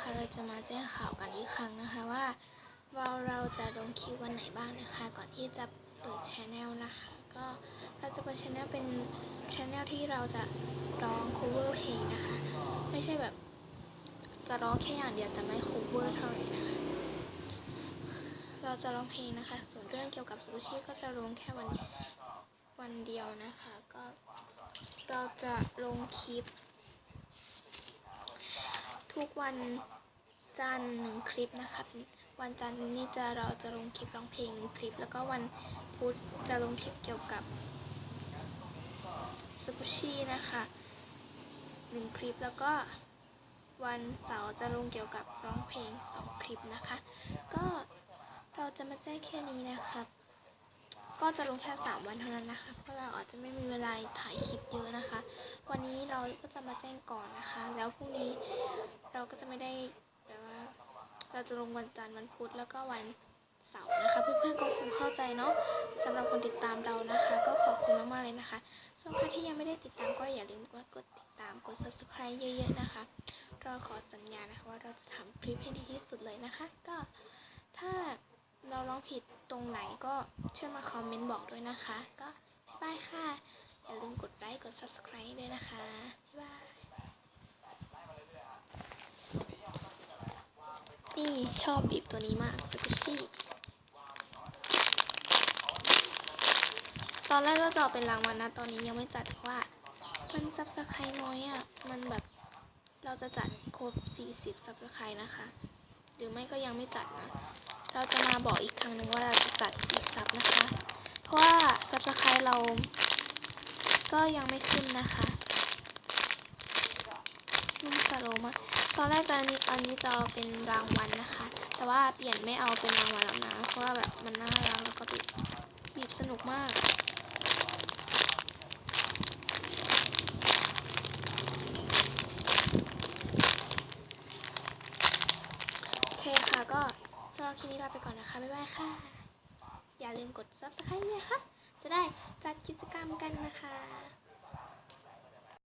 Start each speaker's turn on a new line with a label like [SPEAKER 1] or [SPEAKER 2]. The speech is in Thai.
[SPEAKER 1] นะคะ เราจะมาแจ้งข่าวกันอีกครั้งนะคะว่าเราเราจะลงคลิปวันไหนบ้างนะคะ ก่อนที่จะเปิดช anel นะคะ ก็เราจะเปิดช anel เป็นช anel ที่เราจะร้อง cover เพลงนะคะ ไม่ใช่แบบจะร้องแค่อย่างเดียวแต่ไม่ cover เท่าไหร่นะคะ เราจะร้องเพลงนะคะ ส่วนเรื่องเกี่ยวกับซูชิก็จะลงแค่วันวันเดียวนะคะ ก็เราจะลงคลิป ทุกวันจันทร์หนึ่งคลิปนะคะวันจันทร์นี่จะเราจะลงคลิปร้องเพลงคลิป แล้วก็วันพุธจะลงคลิปเกี่ยวกับซูชินะคะหนึ่งคลิปแล้วก็วันเสาร์จะลงเกี่ยวกับร้องเพลงสองคลิปนะคะ ก็เราจะมาแจ้งแค่นี้นะครับ ก็จะลงแค่3วันเท่านั้นนะคะเพราะเราอาจจะไม่มีเวลาถ่ายคลิปเยอะนะคะ วันนี้เราก็จะมาแจ้งก่อนนะคะ แล้วพรุ่งนี้ เราก็จะไม่ได้แบบว่าเราจะลงวันจันทร์วันพุธแล้วก็วันเสาร์นะคะเพื่อนๆก็คงเข้าใจเนาะสำหรับคนติดตามเรานะคะ ก็ขอบคุณมากๆเลยนะคะส่วนใครที่ยังไม่ได้ติดตามก็อย่าลืมว่ากดติดตามกด subscribe เยอะๆนะคะเราขอสัญญานะคะว่าเราจะทำคลิปให้ดีที่สุดเลยนะคะ ก็ถ้าเราร้องผิดตรงไหนก็ช่วยมาคอมเมนต์บอกด้วยนะคะ ก็บ๊ายบายค่ะ อย่าลืมกดไลค์กด subscribe ด้วยนะคะี่ชอบบีบตัวนี้มากสกุชี่ตอนแรกเราจะเป็นรางวัลนะ ตอนนี้ยังไม่จัดเพราะว่า มันซับสไครน้อยอะ่ะ มันแบบเราจะจัดครบ 40ซับสไครนะคะ หรือไม่ก็ยังไม่จัดนะ เราจะมาบอกอีกครั้งหนึ่งว่าเราจะจัดอีกซับนะคะ เพราะว่าซับสไครเราก็ยังไม่ขึ้นนะคะ นุ่มสโลมากตอนแรกตอนนี้อันนี้จะเอาเป็นรางวัลนะคะ แต่ว่าเปลี่ยนไม่เอาเป็นรางวัลแล้วนะ เพราะว่าแบบมันน่ารักแล้วก็บีบบีบสนุกมากโอเคค่ะก็สำหรับคลิปนี้ลาไปก่อนนะคะ บ๊ายบายค่ะ อย่าลืมกด subscribe ด้วยนะคะ จะได้จัดกิจกรรมกันนะคะ